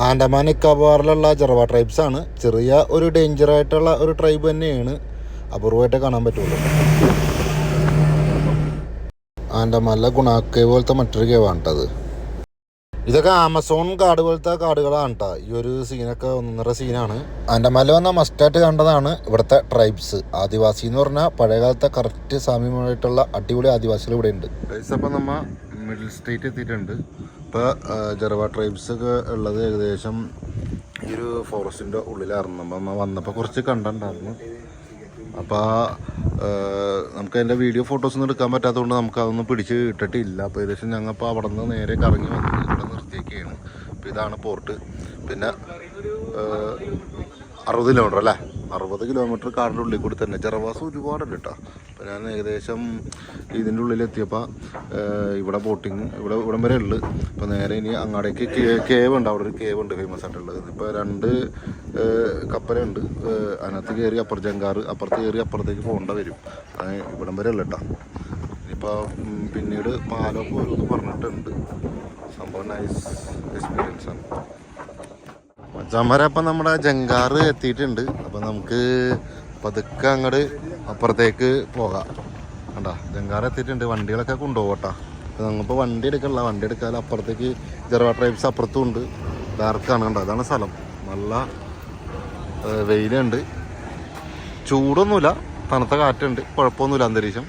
Andaman നിക്കോബാറിലുള്ള Jarawa tribes ആണ്. ചെറിയ ഒരു ഡേഞ്ചർ ആയിട്ടുള്ള ഒരു ട്രൈബ് തന്നെയാണ്. അപൂർവമായിട്ട് കാണാൻ പറ്റുള്ളൂ. ആൻഡമാനിലെ ഗുണാക്കേവ് പോലത്തെ മറ്റൊരു കേവാണ് ഇതൊക്കെ ആമസോൺ കാട് പോലത്തെ കാടുകളാണ് ഈ ഒരു സീനൊക്കെ ഒന്നര സീനാണ് ആൻഡമാനിൽ വന്ന മസ്റ്റായിട്ട് കണ്ടതാണ് ഇവിടുത്തെ ട്രൈബ്സ് ആദിവാസി എന്ന് പറഞ്ഞാൽ പഴയകാലത്തെ കറക്റ്റ് സാമ്യമായിട്ടുള്ള അടിപൊളി ആദിവാസികൾ ഇവിടെ ഉണ്ട് അപ്പം നമ്മ മിഡിൽ സ്റ്റേറ്റ് എത്തിയിട്ടുണ്ട്. ഇപ്പോൾ ചെറുവ ട്രൈബ്സ് ഒക്കെ ഉള്ളത് ഏകദേശം ഈ ഒരു ഫോറസ്റ്റിന്റെ ഉള്ളിലായിരുന്നു. നമ്മൾ വന്നപ്പോൾ കുറച്ച് കണ്ടിട്ടുണ്ടായിരുന്നു അപ്പോൾ നമുക്ക് അതിന്റെ വീഡിയോ ഫോട്ടോസ് ഒന്നും എടുക്കാൻ പറ്റാത്തതുകൊണ്ട് നമുക്ക് അതൊന്നും പിടിച്ച് ഇട്ടിട്ടില്ല. അപ്പോൾ ഏകദേശം ഞങ്ങൾ ഇപ്പോൾ അവിടെ നിന്ന് നേരെ കറങ്ങി വന്ന് ഇവിടെ നിർത്തിയൊക്കെയാണ് അപ്പോൾ ഇതാണ് പോർട്ട് പിന്നെ അറുപത് കിലോമീറ്റർ അല്ലേ? അറുപത് കിലോമീറ്റർ കാടിന്റെ ഉള്ളിൽ കൂടി തന്നെ. ജറവാസം ഒരുപാടുണ്ട് കേട്ടോ. അപ്പോൾ ഞാൻ ഏകദേശം ഇതിന്റെ ഉള്ളിലെത്തിയപ്പോൾ ഇവിടെ ബോട്ടിങ് ഇവിടെ ഇവിടം വരെ ഉള്ളു. അപ്പോൾ നേരെ ഇനി അങ്ങാടേക്ക് കേവ് ഉണ്ട്. അവിടെ ഒരു കേവ് ഉണ്ട് ഫേമസ് ആയിട്ടുള്ളത്. ഇപ്പോൾ രണ്ട് കപ്പലുണ്ട്. അതിനകത്ത് കയറി അപ്പുറ ജങ്കാറ് അപ്പുറത്ത് കയറി അപ്പുറത്തേക്ക് പോകേണ്ട വരും. അത് ഇവിടം വരെ ഉള്ളു കേട്ടോ. ഇനിയിപ്പോൾ പിന്നീട് പാലോ എന്ന് പറഞ്ഞിട്ടുണ്ട്. സംഭവം നൈസ് എക്സ്പീരിയൻസ് മച്ചാന്മാരെ അപ്പം നമ്മുടെ ജങ്കാറ് എത്തിയിട്ടുണ്ട്. അപ്പം നമുക്ക് പതുക്കെ അങ്ങോട്ട് അപ്പുറത്തേക്ക് പോകാം. കണ്ടാ? ജങ്കാറ് എത്തിയിട്ടുണ്ട്. വണ്ടികളൊക്കെ കൊണ്ടുപോകട്ടാ. അപ്പം നമുക്കിപ്പോൾ വണ്ടി എടുക്കണില്ല. വണ്ടി എടുക്കാതെ അപ്പുറത്തേക്ക് ജെറവ ട്രൈബ്സ് അപ്പുറത്തും ഉണ്ട്. ഡാർക്കാണ് കണ്ടോ? അതാണ് സ്ഥലം. നല്ല വെയിലുണ്ട്. ചൂടൊന്നുമില്ല. തണുത്ത കാറ്റുണ്ട്. കുഴപ്പമൊന്നുമില്ല അന്തരീക്ഷം.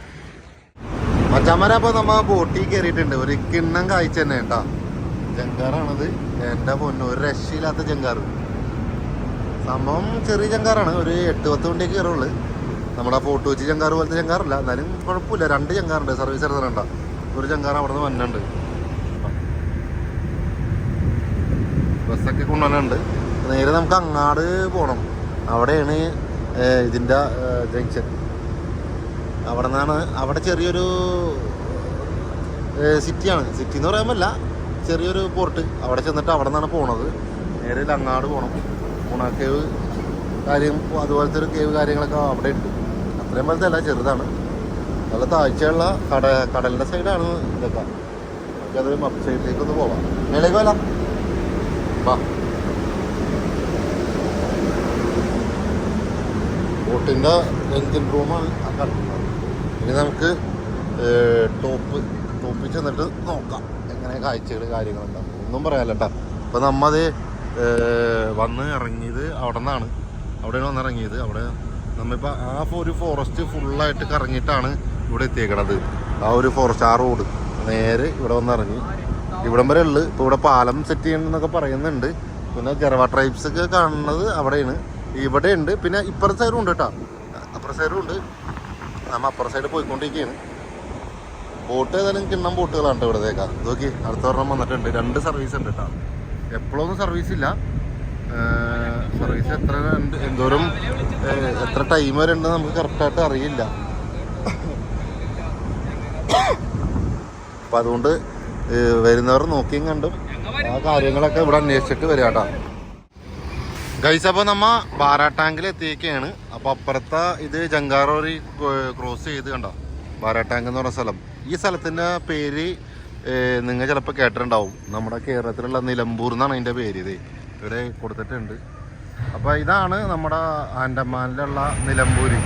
മച്ചാന്മാരെ അപ്പോൾ നമ്മൾ ബോട്ടിൽ കയറിയിട്ടുണ്ട്. ഒരു കിണ്ണം കാഴ്ച തന്നെ കേട്ടാ. ജങ്കാറാണത്. എന്റെ പൊന്നു ഒരു രക്ഷയില്ലാത്ത ജങ്കാറ്. സംഭവം ചെറിയ ജങ്കാറാണ്. ഒരു എട്ട് പത്ത് വണ്ടിയൊക്കെ കയറുള്ളൂ. നമ്മുടെ ഫോട്ടോ വെച്ച് ജങ്കാറ് പോലത്തെ ജങ്കാറില്ല. എന്നാലും കുഴപ്പമില്ല. രണ്ട് ജങ്കാറുണ്ട്. സർവീസ് എടുത്തിട്ടുണ്ട ഒരു ജങ്കാർ അവിടെ നിന്ന് വന്നുണ്ട് ബസ്സൊക്കെ കൊണ്ടുവന്നുണ്ട് നേരെ നമുക്ക് അങ്ങാട് പോകണം അവിടെയാണ് ഇതിന്റെ ജംഗ്ഷൻ. അവിടെ നിന്നാണ് അവിടെ ചെറിയൊരു സിറ്റിയാണ്. സിറ്റി എന്ന് പറയാൻ ചെറിയൊരു പോർട്ട് അവിടെ ചെന്നിട്ട് അവിടെ നിന്നാണ് പോണത്. നേരെ ലങ്ങാട് പോകണം ഗുണ കേവ് കാര്യം അതുപോലത്തെ ഒരു കേവ് കാര്യങ്ങളൊക്കെ അവിടെ ഉണ്ട്. അത്രയും പോലത്തെ അല്ല ചെറുതാണ്. നല്ല താഴ്ചയുള്ള കട കടലിന്റെ സൈഡാണ് ഇതൊക്കെ. നമുക്കത് മപ്പ് സൈഡിലേക്ക് ഒന്ന് പോവാം. മേലേക്ക് പോലാം വാ. ബോട്ടിന്റെ എഞ്ചിൻ റൂമാണ് ആ കിടക്കുന്നത് ഇനി നമുക്ക് ടോപ്പ് ടോപ്പിൽ ചെന്നിട്ട് നോക്കാം. എങ്ങനെ കാഴ്ചകൾ കാര്യങ്ങളുണ്ടാവും ഒന്നും പറയാല്ല അപ്പോൾ നമ്മത് വന്ന് ഇറങ്ങിയത് അവിടെ നിന്നാണ്. അവിടെയാണ് വന്ന് ഇറങ്ങിയത്. അവിടെ നമ്മളിപ്പോൾ ആ ഒരു ഫോറസ്റ്റ് ഫുള്ളായിട്ട് കറങ്ങിയിട്ടാണ് ഇവിടെ എത്തിയേക്കണത്. ആ ഒരു ഫോറസ്റ്റ് ആ റോഡ് നേരെ ഇവിടെ വന്ന് ഇറങ്ങി. ഇവിടം വരെ ഉള്ളു. ഇപ്പോൾ ഇവിടെ പാലം സെറ്റ് ചെയ്യണമെന്നൊക്കെ പറയുന്നുണ്ട്. പിന്നെ ജറവ ട്രൈബ്സ് ഒക്കെ കാണുന്നത് അവിടെയാണ്. ഇവിടെ ഉണ്ട് പിന്നെ ഇപ്പുറത്തെ സൈഡും ഉണ്ട് കേട്ടോ. അപ്പുറ സൈഡും ഉണ്ട്. നമ്മ അപ്പുറ സൈഡ് പോയിക്കൊണ്ടിരിക്കുകയാണ്. ബോട്ട് ഏതായാലും കിണ്ണം ബോട്ടുകളാണ് ഇവിടത്തേക്കാ നോക്കി അടുത്ത ഒരെണ്ണം വന്നിട്ടുണ്ട്. രണ്ട് സർവീസ് ഉണ്ട് കേട്ടോ എപ്പോഴൊന്നും സർവീസ് ഇല്ല. സർവീസ് എത്ര എന്തോരം എത്ര ടൈം വരെ ഉണ്ടെന്ന് നമുക്ക് കറക്റ്റായിട്ട് അറിയില്ല. അപ്പം അതുകൊണ്ട് വരുന്നവർ നോക്കിയും കണ്ടും ആ കാര്യങ്ങളൊക്കെ ഇവിടെ അന്വേഷിച്ചിട്ട് വരിക കേട്ടോ ഗൈസ് അപ്പോൾ നമ്മ ബാരാട്ടാങ്കിൽ എത്തിയൊക്കെയാണ് അപ്പോൾ അപ്പുറത്തെ ഇത് ജങ്കാറോറി ക്രോസ് ചെയ്ത് കണ്ടോ? ബാരാട്ടാങ്ക് എന്ന് പറഞ്ഞ സ്ഥലം. ഈ സ്ഥലത്തിന്റെ പേര് നിങ്ങൾ ചിലപ്പോൾ കേട്ടിട്ടുണ്ടാവും. നമ്മുടെ കേരളത്തിലുള്ള നിലമ്പൂർ എന്നാണ് അതിന്റെ പേര് ഇത്. ഇവിടെ കൊടുത്തിട്ടുണ്ട്. അപ്പോൾ ഇതാണ് നമ്മുടെ ആൻഡമാനിലുള്ള നിലമ്പൂരി.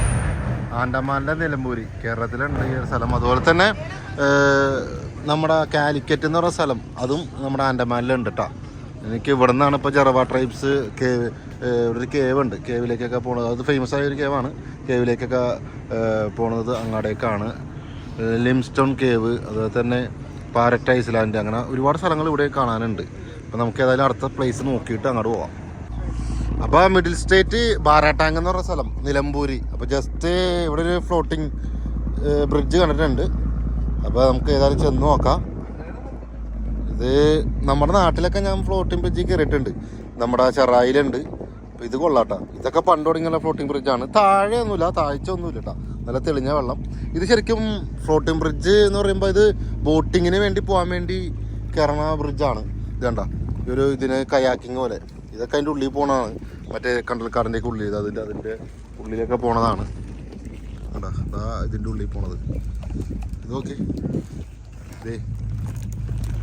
ആൻഡമാനിലെ നിലമ്പൂരി. കേരളത്തിലുണ്ട് ഈ ഒരു സ്ഥലം. അതുപോലെ തന്നെ നമ്മുടെ കാലിക്കറ്റ് എന്ന് പറയുന്ന സ്ഥലം. അതും നമ്മുടെ ആൻഡമാനിലുണ്ട് കേട്ടോ എനിക്ക് ഇവിടെ നിന്നാണ് ഇപ്പോൾ ജറവ ട്രൈബ്സ് കേവ് ഇവിടെ ഒരു കേവ് ഉണ്ട്. കേവിലേക്കൊക്കെ പോണത്. അത് ഫേമസ് ആയ ഒരു കേവാണ് കേവിലേക്കൊക്കെ പോണത് അങ്ങാടേക്കാണ്. ലിംസ്റ്റോൺ കേവ് അതുപോലെ തന്നെ പാരറ്റ് ഐസ്ലാൻഡ് അങ്ങനെ ഒരുപാട് സ്ഥലങ്ങൾ ഇവിടെ കാണാനുണ്ട്. അപ്പോൾ നമുക്ക് ഏതായാലും അടുത്ത പ്ലേസ് നോക്കിയിട്ട് അങ്ങോട്ട് പോവാം. അപ്പോൾ മിഡിൽ സ്റ്റേറ്റ് ബാരാട്ടാങ് എന്ന് പറഞ്ഞ സ്ഥലം നിലമ്പൂരി. അപ്പോൾ ജസ്റ്റ് ഇവിടെ ഒരു ഫ്ലോട്ടിംഗ് ബ്രിഡ്ജ് കണ്ടിട്ടുണ്ട്. അപ്പോൾ നമുക്ക് ഏതായാലും ചെന്ന് നോക്കാം. ഇത് നമ്മുടെ നാട്ടിലൊക്കെ ഞാൻ ഫ്ലോട്ടിംഗ് ബ്രിഡ്ജ് കയറിയിട്ടുണ്ട് നമ്മുടെ ചെറായിലുണ്ട് അപ്പോൾ ഇത് കൊള്ളാട്ടാ. ഇതൊക്കെ പണ്ട് തുടങ്ങിയുള്ള ഫ്ലോട്ടിംഗ് ബ്രിഡ്ജാണ് താഴെ ഒന്നുമില്ല താഴ്ച ഒന്നുമില്ല കേട്ടോ നല്ല തെളിഞ്ഞ വെള്ളം. ഇത് ശരിക്കും ഫ്ലോട്ടിംഗ് ബ്രിഡ്ജ് എന്ന് പറയുമ്പോൾ ഇത് ബോട്ടിങ്ങിന് വേണ്ടി പോകാൻ വേണ്ടി കയറണ ബ്രിഡ്ജാണ് ഇത് കണ്ട? ഒരു ഇതിന് കയാക്കിങ് പോലെ. ഇതൊക്കെ അതിന്റെ ഉള്ളിൽ പോണതാണ്. മറ്റേ കണ്ടൽക്കാടിന്റെയൊക്കെ ഉള്ളിൽ ഇത് അതിന്റെ അതിന്റെ ഉള്ളിലൊക്കെ പോണതാണ്. കണ്ട? ഇതാ ഇതിന്റെ ഉള്ളിൽ പോണത്. ഇത് നോക്കി. ഇതേ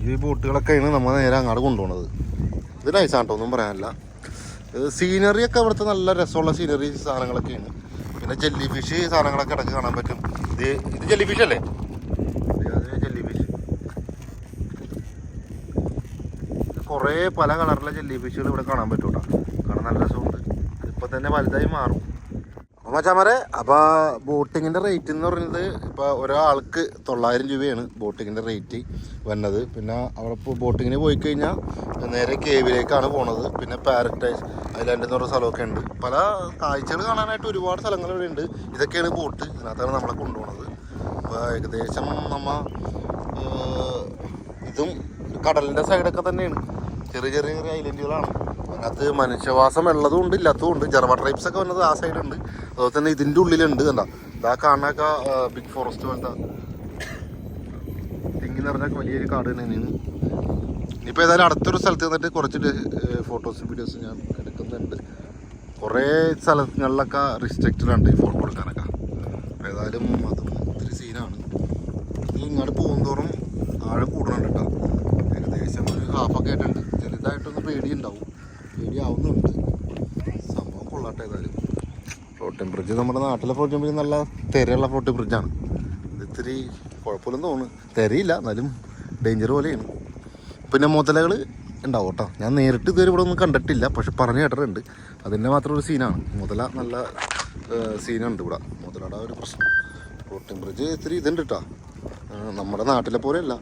ഈ ബോട്ടുകളൊക്കെയാണ് നമ്മൾ നേരെ അങ്ങോട്ട് കൊണ്ടുപോണത്. ഇത് നൈസാണ് കേട്ടോ ഒന്നും പറയാനില്ല. സീനറിയൊക്കെ അവിടുത്തെ നല്ല രസമുള്ള സീനറി സാധനങ്ങളൊക്കെയാണ്. പിന്നെ ജെല്ലി ഫിഷ് സാധനങ്ങളൊക്കെ ഇടയ്ക്ക് കാണാൻ പറ്റും. ഇത് ഇത് ജെല്ലി ഫിഷ് അല്ലേ? ജെല്ലി ഫിഷ് കുറേ പല കളറിലെ ജെല്ലി ഫിഷുകൾ ഇവിടെ കാണാൻ പറ്റൂട്ടോ. കാണാൻ നല്ല രസമുണ്ട്. ഇപ്പം തന്നെ വലുതായി മാറും. അപ്പോൾ അപ്പൊ അപ്പോൾ റേറ്റ് എന്ന് പറയുന്നത് ഇപ്പോൾ ഒരാൾക്ക് തൊള്ളായിരം രൂപയാണ് ബോട്ടിങ്ങിന്റെ റേറ്റ് വന്നത്. പിന്നെ അവിടെ ബോട്ടിങ്ങിന് പോയി കഴിഞ്ഞാൽ നേരെ കേവിലേക്കാണ് പോണത്. പിന്നെ പാരറ്റൈസ് ഐലാൻഡ് എന്ന് പറഞ്ഞ സ്ഥലമൊക്കെ ഉണ്ട്. പല കാഴ്ചകൾ കാണാനായിട്ട് ഒരുപാട് സ്ഥലങ്ങൾ ഇവിടെ ഉണ്ട്. ഇതൊക്കെയാണ് ബോട്ട് ഇതിനകത്താണ് നമ്മളെ കൊണ്ടുപോകുന്നത് അപ്പോൾ ഏകദേശം നമ്മ ഇതും കടലിന്റെ സൈഡൊക്കെ തന്നെയാണ്. ചെറിയ ചെറിയ ചെറിയ ഐലൻഡുകളാണ് അതിനകത്ത് മനുഷ്യവാസം ഉള്ളതും ഉണ്ട് ഇല്ലാത്തതും ഉണ്ട്. ജർവ ട്രൈബ്സ് ഒക്കെ വന്നത് ആ സൈഡുണ്ട് അതുപോലെ തന്നെ ഇതിന്റെ ഉള്ളിലുണ്ട് കണ്ട? ഇതാ കാണാനൊക്കെ ബിഗ് ഫോറസ്റ്റ് പോലത്തെ തിങ്ങി നിറഞ്ഞൊക്കെ വലിയൊരു കാട് തന്നെയാണ് ഇനിയിപ്പോൾ ഏതായാലും അടുത്തൊരു സ്ഥലത്ത് നിന്നിട്ട് കുറച്ചിട്ട് ഫോട്ടോസും വീഡിയോസും ഞാൻ എടുക്കുന്നുണ്ട്. കുറേ സ്ഥലങ്ങളിലൊക്കെ റിസ്ട്രിക്റ്റഡ് ഉണ്ട് ഈ ഫോട്ടോ എടുക്കാനൊക്കെ. അപ്പോൾ ഏതായാലും അതും ഒത്തിരി സീനാണ് ഇത് ഇങ്ങോട്ട് പോകുന്നതോറും ആഴം കൂടുന്നുണ്ട് കേട്ടോ. ഏകദേശം ഒരു ഹാഫൊക്കെ ആയിട്ടുണ്ട്. ചെറുതായിട്ടൊന്ന് പേടിയുണ്ടാവും. പേടിയാവുന്നുണ്ട് സംഭവം കൊള്ളാട്ടെ ഏതായാലും. ഫ്ലോട്ടിംഗ് ബ്രിഡ്ജ് നമ്മുടെ നാട്ടിലെ ഫ്ലോട്ടിംഗ് ബ്രിഡ്ജ് നല്ല തിരയുള്ള ഫ്ലോട്ടിംഗ് ബ്രിഡ്ജാണ് ഇത് ഇത്തിരി കുഴപ്പമില്ലെന്ന് തോന്നുന്നു. തിരയില്ല എന്നാലും ഡേഞ്ചർ പോലെയാണ്. പിന്നെ മുതലകൾ ഉണ്ടാവും കേട്ടോ. ഞാൻ നേരിട്ട് ഇതുവരെ ഇവിടെ ഒന്നും കണ്ടിട്ടില്ല പക്ഷെ പറഞ്ഞു കേട്ടിട്ടുണ്ട്. അതിന്റെ മാത്രം ഒരു സീനാണ് മുതല നല്ല സീനുണ്ട് ഇവിടെ. മുതലയുടെ ഒരു പ്രശ്നം. ഫ്ലോട്ടിംഗ് ബ്രിഡ്ജ് ഇത്തിരി ഇതുണ്ട് കേട്ടോ. നമ്മുടെ നാട്ടിലെ പോലെയല്ല.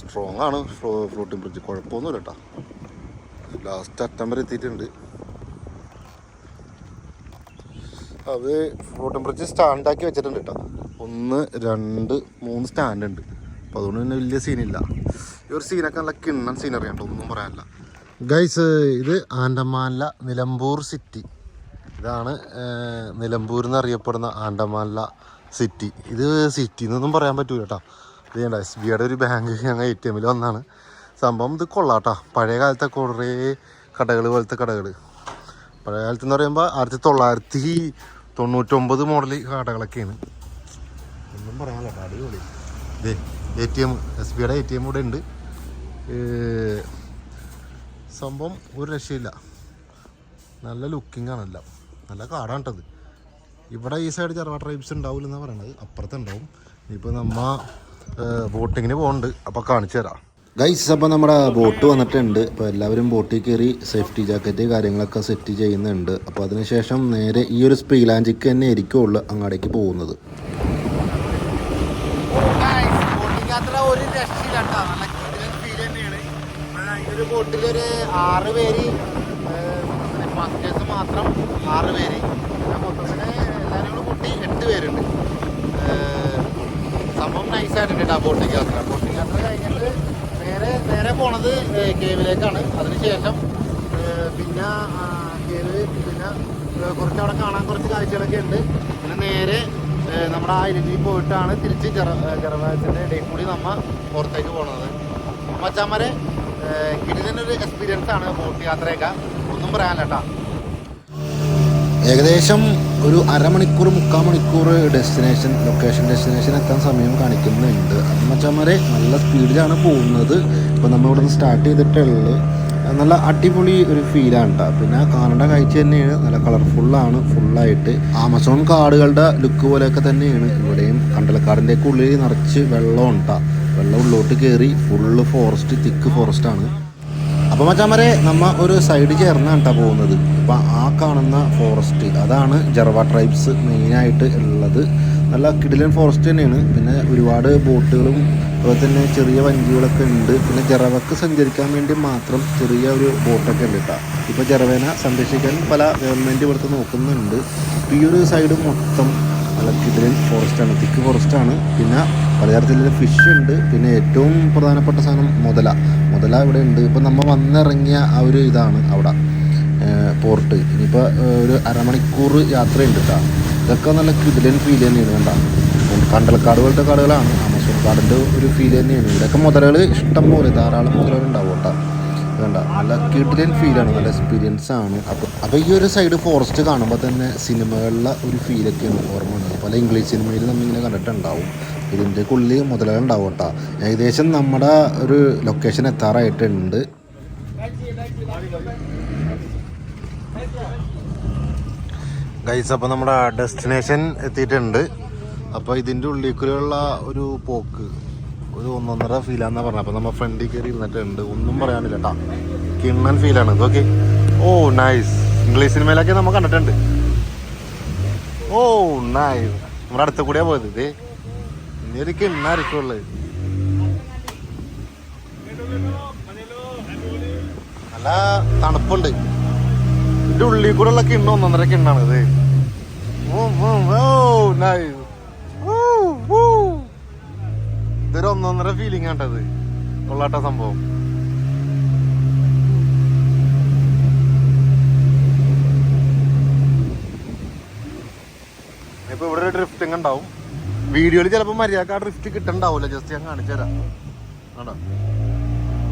സ്ട്രോങ് ആണ് ഫ്ലോ ഫ്ലോട്ടിംഗ് ബ്രിഡ്ജ് കുഴപ്പമൊന്നുമില്ല കേട്ടോ. ലാസ്റ്റ് അറ്റം വരെ എത്തിയിട്ടുണ്ട്. അത് ഫ്ലോട്ടിംഗ് ബ്രിഡ്ജ് സ്റ്റാൻഡാക്കി വെച്ചിട്ടുണ്ട് കേട്ടോ ഒന്ന് രണ്ട് മൂന്ന് സ്റ്റാൻഡ് ഉണ്ട്. അപ്പോൾ അതുകൊണ്ട് തന്നെ വലിയ സീനില്ല ഈ ഒരു സീനൊക്കെ നല്ല കിണ്ണൻ സീനറി കേട്ടോ ഒന്നും പറയാനില്ല. ഗൈസ് ഇത് ആൻഡമാനില നിലമ്പൂർ സിറ്റി ഇതാണ് നിലമ്പൂർ എന്നറിയപ്പെടുന്ന ആൻഡമാനില സിറ്റി ഇത് സിറ്റി എന്നൊന്നും പറയാൻ പറ്റൂല കേട്ടോ ഇത് എസ് ബിയുടെ ഒരു ബാങ്ക് ഞങ്ങൾ എ ടി എമ്മിൽ വന്നാണ് സംഭവം ഇത് കൊള്ളാട്ടാ. പഴയ കാലത്തെ കുറേ കടകൾ പോലത്തെ കടകൾ പഴയ കാലത്ത് എന്ന് പറയുമ്പോൾ ആയിരത്തി തൊള്ളായിരത്തി തൊണ്ണൂറ്റൊമ്പത് മോഡൽ കടകളൊക്കെയാണ്. ഒന്നും പറയാനില്ല അടിപൊളി. ഇതേ എ ടി എം എസ് ബിയുടെ എ ടി എം ഇവിടെ ഉണ്ട്. സംഭവം ഒരു രക്ഷയില്ല. നല്ല ലുക്കിംഗ് ആണല്ലോ. നല്ല കാടാണ് ഇവിടെ ഈ സൈഡ് ചെറുപ ട്രൈബ്സ് ഉണ്ടാവില്ലെന്നാണ് പറയണത്. അപ്പുറത്തുണ്ടാവും ഇപ്പോൾ നമ്മ ബോട്ടിങ്ങിന് പോകുന്നുണ്ട് അപ്പോൾ കാണിച്ചു തരാം. ഗൈസ് അപ്പോൾ നമ്മുടെ ബോട്ട് വന്നിട്ടുണ്ട്. അപ്പോൾ എല്ലാവരും ബോട്ടിൽ കയറി സേഫ്റ്റി ജാക്കറ്റ് കാര്യങ്ങളൊക്കെ സെറ്റ് ചെയ്യുന്നുണ്ട്. അപ്പോൾ അതിനുശേഷം നേരെ ഈ ഒരു സ്പീലാഞ്ചിക്ക് തന്നെ ആയിരിക്കുള്ളൂ അങ്ങാടേക്ക് പോകുന്നത്. ഒരു ബോട്ടിൽ ആറ് പേര് മാത്രം ആറ് പേര്. എല്ലാവരും എട്ട് പേരുണ്ട്. സംഭവം നൈസായിട്ടുണ്ട് കേട്ടോ ബോട്ടിംഗ് യാത്ര. ബോട്ടിംഗ് യാത്ര കഴിഞ്ഞിട്ട് നേരെ നേരെ പോണത് കേവിലേക്കാണ്. അതിനുശേഷം പിന്നെ കേവ് പിന്നെ കുറച്ച് അവിടെ കാണാൻ കുറച്ച് കാഴ്ചകളൊക്കെ ഉണ്ട്. പിന്നെ നേരെ നമ്മുടെ ഐലൻഡിൽ പോയിട്ടാണ് തിരിച്ച് ജെറവാസിന്റെ ഇടയിൽ കൂടി നമ്മ പുറത്തേക്ക് പോണത്. മച്ചാമാരെ കിടിലൊരു എക്സ്പീരിയൻസ് ആണ് ബോട്ട് യാത്രയൊക്കെ. ഒന്നും പറയാനില്ല കേട്ടോ. ഏകദേശം ഒരു അരമണിക്കൂർ മുക്കാൽ മണിക്കൂർ ഡെസ്റ്റിനേഷൻ ലൊക്കേഷൻ ഡെസ്റ്റിനേഷൻ എത്താൻ സമയം കാണിക്കുന്നുണ്ട്. അത് മച്ചാമാരെ നല്ല സ്പീഡിലാണ് പോകുന്നത്. ഇപ്പോൾ നമ്മൾ ഇവിടെ നിന്ന് സ്റ്റാർട്ട് ചെയ്തിട്ടുള്ളത്. നല്ല അടിപൊളി ഒരു ഫീലാണ് കേട്ടോ പിന്നെ കാണേണ്ട കാഴ്ച തന്നെയാണ്. നല്ല കളർഫുള്ളാണ് ഫുള്ളായിട്ട് ആമസോൺ കാടുകളുടെ ലുക്ക് പോലെയൊക്കെ തന്നെയാണ്. ഇവിടെയും കണ്ടലക്കാടിന്റെ ഒക്കെ ഉള്ളിൽ നിറച്ച് വെള്ളം ഉണ്ടാ വെള്ളം ഉള്ളോട്ട് കയറി ഫുള്ള് ഫോറസ്റ്റ് തിക്ക് ഫോറസ്റ്റാണ് അപ്പോൾ മച്ചാമരെ നമ്മ ഒരു സൈഡ് ചേർന്നാണ് കേട്ടോ പോകുന്നത്. അപ്പോൾ ആ കാണുന്ന ഫോറസ്റ്റ് അതാണ് ജർവ ട്രൈബ്സ് മെയിനായിട്ട് ഉള്ളത്. നല്ല കിടിലൻ ഫോറസ്റ്റ് തന്നെയാണ്. പിന്നെ ഒരുപാട് ബോട്ടുകളും അതുപോലെ തന്നെ ചെറിയ വഞ്ചികളൊക്കെ ഉണ്ട്. പിന്നെ ജറവക്ക് സഞ്ചരിക്കാൻ വേണ്ടി മാത്രം ചെറിയ ഒരു ബോട്ടൊക്കെ ഉണ്ട് കേട്ടോ ഇപ്പോൾ ജറവേനെ സംരക്ഷിക്കാൻ പല ഗവൺമെന്റ് ഇവിടുത്തെ നോക്കുന്നുണ്ട്. ഈ ഒരു സൈഡ് മൊത്തം നല്ല കിടിലൻ ഫോറസ്റ്റാണ് തിക്ക് ഫോറസ്റ്റാണ് പിന്നെ പലതരത്തിലുള്ള ഫിഷ് ഉണ്ട്. പിന്നെ ഏറ്റവും പ്രധാനപ്പെട്ട സാധനം മുതല. മുതല ഇവിടെ ഉണ്ട്. ഇപ്പം നമ്മൾ വന്നിറങ്ങിയ ആ ഒരു ഇതാണ് അവിടെ പോർട്ട് ഇനിയിപ്പോൾ ഒരു അരമണിക്കൂർ യാത്രയുണ്ട് കേട്ടോ ഇതൊക്കെ നല്ല കിടിലൻ ഫീൽ തന്നെയാണ് കണ്ട. കണ്ടൽക്കാട് പോലത്തെ കാടുകളാണ്. ആമസോൺ കാടിന്റെ ഒരു ഫീൽ തന്നെയാണ്. ഇവിടെയൊക്കെ മുതലകൾ ഇഷ്ടം പോലെ ധാരാളം മുതലകൾ ഉണ്ടാവും കേട്ടോ വേണ്ട നല്ല കിടിലൻ ഫീലാണ് നല്ല എക്സ്പീരിയൻസ് ആണ്. അപ്പോൾ അപ്പോൾ ഈ ഒരു സൈഡ് ഫോറസ്റ്റ് കാണുമ്പോൾ തന്നെ സിനിമകളിലെ ഒരു ഫീലൊക്കെയാണ് ഓർമ്മ വന്നത്. പല ഇംഗ്ലീഷ് സിനിമയിൽ നമ്മളിങ്ങനെ കണ്ടിട്ടുണ്ടാവും. ഇതിന്റെ ഉള്ളിൽ മുതലുണ്ടാവും കേട്ടോ. ഏകദേശം നമ്മുടെ ഒരു ലൊക്കേഷൻ എത്താറായിട്ടുണ്ട്. ഗൈസ് അപ്പോൾ നമ്മുടെ ഡെസ്റ്റിനേഷൻ എത്തിയിട്ടുണ്ട്. അപ്പോൾ ഇതിന്റെ ഉള്ളിലേക്കുള്ള ഒരു പോക്ക്. ഒരു ഒന്നൊന്നര ഫീലാന്നാ പറഞ്ഞത് അപ്പോൾ നമ്മൾ ഫ്രണ്ടിൽ കയറി ഇരുന്നിട്ടുണ്ട് ഒന്നും പറയാനില്ല കേട്ടാ കിണ്ണൻ ഫീലാണ് ഇതൊക്കെ ഓ നൈസ് ഇംഗ്ലീഷ് സിനിമയിലൊക്കെ നമ്മൾ കണ്ടിട്ടുണ്ട്. ഓ നൈസ് നമ്മുടെ അടുത്ത കൂടിയാ പോയത് ഇത്. ഇനി ഒരു കിണ്ണായിരിക്കും ഉള്ളത്. നല്ല തണുപ്പുണ്ട്. ഇതിന്റെ ഉള്ളിൽ കൂടെ ഉള്ള കിണ്ണ ഒന്നൊന്നര കിണ്ണാണ് ഇത്. ഓ, nice. ഇതൊരു ഒന്നൊന്നര ഫീലിംഗ് ആണ്ടത്. കൊള്ളാട്ട സംഭവം. ഇപ്പൊ ഇവിടെ ഒരു ഡ്രിഫ്റ്റിംഗ് ഉണ്ടാവും. വീഡിയോയിൽ ചിലപ്പോ മര്യാദയ്ക്ക് ആ ഡ്രിഫ്റ്റ് കിട്ടണ്ടാവൂല. ജസ്റ്റ് ഞാൻ കാണിച്ചു തരാം.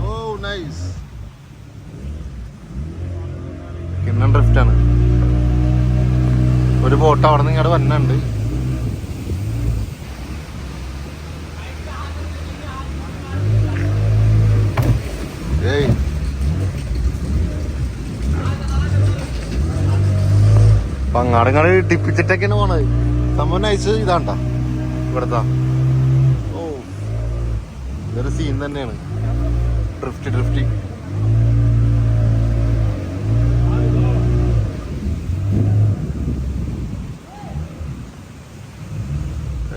ഓ നൈസ് കിണ്ണൻ ഡ്രിഫ്റ്റാണ് ഒരു ബോട്ട് അവിടെ നിന്ന് ഇങ്ങോട്ട് വന്നുണ്ട് അങ്ങാട് ഇങ്ങാട് ടിപ്പിച്ചിട്ടൊക്കെയാണ് പോണത് സംഭവം നൈസ് ഇതാണ്ട. ഇവിടുത്തെ. ഓ ഇതൊരു സീൻ തന്നെയാണ്. ഡ്രിഫ്റ്റ് ഡ്രിഫ്റ്റ്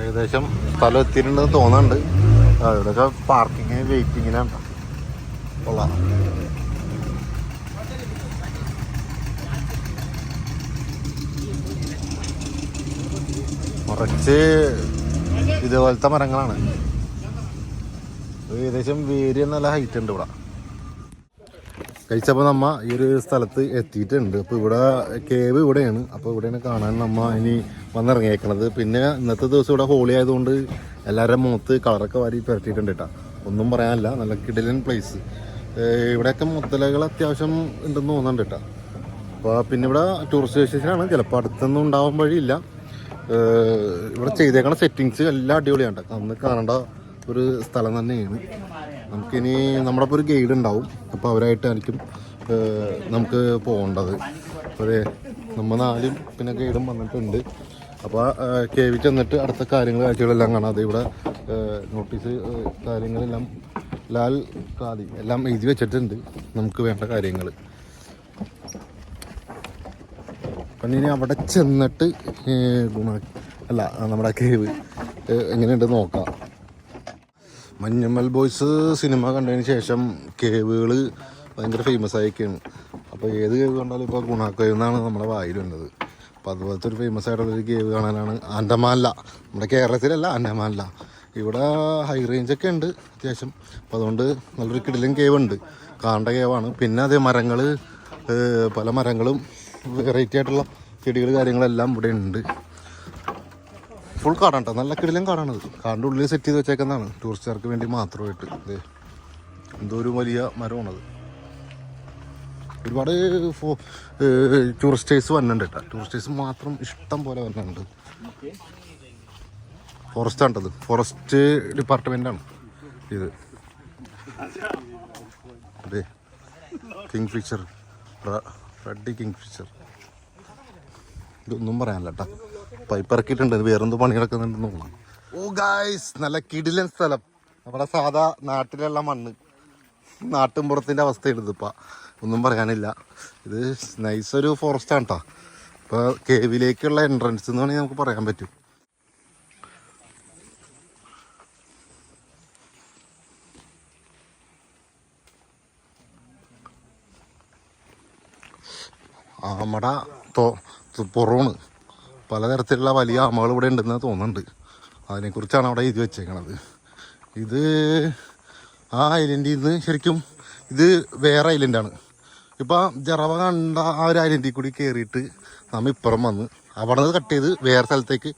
ഏകദേശം സ്ഥലം എത്തിയിട്ടുണ്ടെന്ന് തോന്നുന്നുണ്ട്. ഇവിടെയൊക്കെ പാർക്കിങ്ങിന് വെയിറ്റിങ്ങിനാണ് കൊള്ളാം കുറച്ച് ഇതുപോലത്തെ മരങ്ങളാണ്. ഏകദേശം വേര് നല്ല ഹൈറ്റ് ഉണ്ട് ഇവിടെ. കഴിച്ചപ്പോൾ നമ്മ ഈ ഒരു സ്ഥലത്ത് എത്തിയിട്ടുണ്ട്. അപ്പോൾ ഇവിടെ കേവ് ഇവിടെയാണ്. അപ്പോൾ ഇവിടെയാണ് കാണാൻ നമ്മ ഇനി വന്നിറങ്ങിയേക്കണത്. പിന്നെ ഇന്നത്തെ ദിവസം ഇവിടെ ഹോളി ആയതുകൊണ്ട് എല്ലാവരുടെ മുഖത്ത് കളറൊക്കെ വാരി പുരട്ടിയിട്ടുണ്ട് കേട്ടോ. ഒന്നും പറയാനില്ല. നല്ല കിടിലൻ പ്ലേസ് ഇവിടെയൊക്കെ മുത്തലകൾ അത്യാവശ്യം ഉണ്ടെന്ന് തോന്നുന്നുണ്ട് കേട്ടോ. അപ്പോൾ പിന്നെ ഇവിടെ ടൂറിസ്റ്റ് സ്റ്റേഷനാണ് ചിലപ്പോൾ അടുത്തൊന്നും ഉണ്ടാവാൻ വഴിയില്ല. ഇവിടെ ചെയ്തേക്കണ സെറ്റിങ്സ് എല്ലാം അടിപൊളിയാണ് അന്ന് കാണേണ്ട ഒരു സ്ഥലം തന്നെയാണ്. നമുക്കിനി നമ്മുടെ ഒരു ഗൈഡ് ഉണ്ടാവും. അപ്പോൾ അവരായിട്ടായിരിക്കും നമുക്ക് പോകേണ്ടത്. അതെ നമ്മൾ നാലും പിന്നെ ഗൈഡും വന്നിട്ടുണ്ട്. അപ്പോൾ കെ വി ചെന്നിട്ട് അടുത്ത കാര്യങ്ങൾ കാഴ്ചകളെല്ലാം കാണാം. ഇവിടെ നോട്ടീസ് കാര്യങ്ങളെല്ലാം ലാൽ കാതി എല്ലാം എഴുതി വെച്ചിട്ടുണ്ട്. നമുക്ക് വേണ്ട കാര്യങ്ങൾ അപ്പം ഇനി അവിടെ ചെന്നിട്ട് അല്ല നമ്മുടെ കേവ് എങ്ങനെയുണ്ട് നോക്കാം. മഞ്ഞമ്മൽ ബോയ്സ് സിനിമ കണ്ടതിന് ശേഷം കേവുകൾ ഭയങ്കര ഫേമസ് ആയിരിക്കുകയാണ്. അപ്പോൾ ഏത് കേവ് കണ്ടാലും ഇപ്പോൾ ഗുണാക്കേവ് എന്നാണ് നമ്മുടെ വായിലുള്ളത് അപ്പോൾ അതുപോലത്തെ ഒരു ഫേമസ് ആയിട്ടുള്ളൊരു കേവ് കാണാനാണ് ആൻഡമാനില നമ്മുടെ കേരളത്തിലല്ല ആൻഡമാനില ഇവിടെ ഹൈ റേഞ്ചൊക്കെ ഉണ്ട് അത്യാവശ്യം. അപ്പോൾ അതുകൊണ്ട് നല്ലൊരു കിടിലും കേവ് ഉണ്ട് കാണേണ്ട കേവാണ്. പിന്നെ അതേ മരങ്ങൾ പല മരങ്ങളും വെറൈറ്റി ആയിട്ടുള്ള ചെടികൾ കാര്യങ്ങളെല്ലാം ഇവിടെ ഉണ്ട്. ഫുൾ കാടാണ് കേട്ടോ നല്ല കിടിലും കാടാണത്. കാടിന്റെ ഉള്ളിൽ സെറ്റ് ചെയ്ത് വെച്ചേക്കുന്നതാണ്. ടൂറിസ്റ്റുകാർക്ക് വേണ്ടി മാത്രമായിട്ട്. ഇത് എന്തോ ഒരു വലിയ മരമാണത്. ഒരുപാട് ടൂറിസ്റ്റേഴ്സ് വന്നിട്ടുണ്ട് കേട്ടോ ടൂറിസ്റ്റേഴ്സ് മാത്രം ഇഷ്ടം പോലെ വരുന്നുണ്ട് ഫോറസ്റ്റ് ആണ്ടത് ഫോറസ്റ്റ് ഡിപ്പാർട്ട്മെന്റാണ് ഇത്. അതെ kingfisher red kingfisher. ഇതൊന്നും പറയാനില്ല കേട്ടോ പൈപ്പ് ഇറക്കിയിട്ടുണ്ട്. ഇത് വേറെന്തോ പണി കിടക്കുന്നുണ്ടെന്ന് തോന്നുന്നു. ഓ ഗായ്സ് നല്ല കിടിലൻ സ്ഥലം. നമ്മുടെ സാധാ നാട്ടിലുള്ള മണ്ണ്. നാട്ടിൻപുറത്തിന്റെ അവസ്ഥയാണ് ഇതിപ്പോൾ ഒന്നും പറയാനില്ല. ഇത് നൈസൊരു ഒരു ഫോറസ്റ്റ് ആണ് കേട്ടോ ഇപ്പോൾ കേവിലേക്കുള്ള എൻട്രൻസ് എന്ന് വേണമെങ്കിൽ നമുക്ക് പറയാൻ പറ്റും. ആമട തോ പുറമാണ് പലതരത്തിലുള്ള വലിയ ആമകൾ ഇവിടെ ഉണ്ടെന്ന് തോന്നുന്നുണ്ട്. അതിനെക്കുറിച്ചാണ് അവിടെ എഴുതി വെച്ചേക്കണത്. ഇത് ആ ഐലൻഡിൽ നിന്ന് ശരിക്കും ഇത് വേറെ ഐലൻഡാണ് ഇപ്പം ജറവ കണ്ട ആ ഒരു ഐലൻഡിൽ കൂടി കയറിയിട്ട് നമ്മൾ ഇപ്പുറം വന്ന് അവിടെ നിന്ന് കട്ട് ചെയ്ത് വേറെ സ്ഥലത്തേക്ക്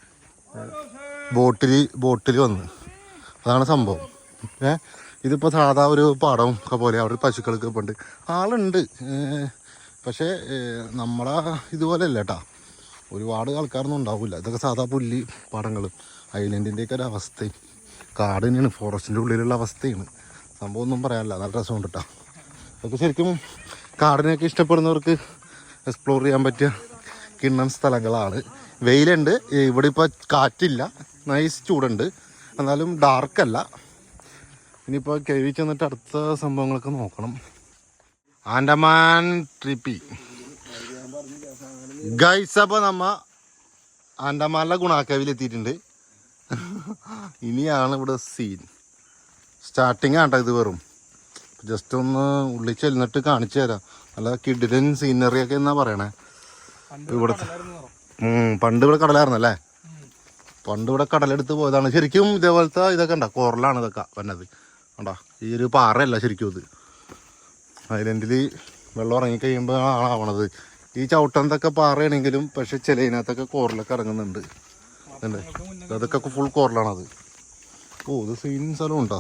ബോട്ടിൽ ബോട്ടിൽ വന്ന്. അതാണ് സംഭവം. ഏ ഇതിപ്പോൾ സാധാ ഒരു പാടം ഒക്കെ പോലെ അവിടെ പശുക്കൾക്ക് ഇപ്പോൾ ഉണ്ട് ആളുണ്ട് പക്ഷേ നമ്മളെ ഇതുപോലെ അല്ല കേട്ടാ ഒരുപാട് ആൾക്കാരൊന്നും ഉണ്ടാവില്ല ഇതൊക്കെ സാധാ പുല്ല് പടങ്ങൾ ഐലൻഡിന്റെയൊക്കെ ഒരു അവസ്ഥയും. കാട് തന്നെയാണ് ഫോറസ്റ്റിന്റെ ഉള്ളിലുള്ള അവസ്ഥയാണ്. സംഭവം ഒന്നും പറയാനില്ല. നല്ല രസമുണ്ട് കേട്ടോ അതൊക്കെ ശരിക്കും കാടിനെയൊക്കെ ഇഷ്ടപ്പെടുന്നവർക്ക് എക്സ്പ്ലോർ ചെയ്യാൻ പറ്റിയ കിണ്ണൻ സ്ഥലങ്ങളാണ്. വെയിലുണ്ട്. ഇവിടെ ഇപ്പോൾ കാറ്റില്ല. നൈസ് ചൂടുണ്ട്. എന്നാലും ഡാർക്കല്ല ഇനിയിപ്പോൾ കേവി ചെന്നിട്ട് അടുത്ത സംഭവങ്ങളൊക്കെ നോക്കണം. ആൻഡമാൻ ട്രിപ്പി. ഗൈസ് അപ്പോൾ നമ്മ ആൻഡമാനിലെ ഗുണാക്കേവിൽ എത്തിയിട്ടുണ്ട് ഇനിയാണ് ഇവിടെ സീൻ സ്റ്റാർട്ടിങ് ആട്ടോ ഇത് വെറും. ജസ്റ്റ് ഒന്ന് ഉള്ളിൽ ചെല്ലിട്ട് കാണിച്ചു തരാം. നല്ല കിഡിലൻ സീനറി ഒക്കെ എന്നാ പറയണേ. ഇവിടുത്തെ പണ്ട് ഇവിടെ കടലായിരുന്നല്ലേ പണ്ട് ഇവിടെ കടലെടുത്ത് പോയതാണ്. ശരിക്കും ഇതേപോലത്തെ ഇതൊക്കെ ഉണ്ടോ? കോറലാണ് ഇതൊക്കെ വന്നത്. കണ്ടോ ഈ ഒരു പാറയല്ല ശരിക്കും ഇത്. ഐലൻഡിൽ വെള്ളം ഇറങ്ങി കഴിയുമ്പോൾ ആണ് ആവണത്. ഈ ചവിട്ടന്തൊക്കെ പാറയാണെങ്കിലും പക്ഷെ ചിലതിനകത്തൊക്കെ കോറിലൊക്കെ ഇറങ്ങുന്നുണ്ട്. അല്ലേ അതൊക്കെ ഫുൾ കോറിലാണത് ഓ ഇത് സീൻ സ്ഥലമുണ്ടോ?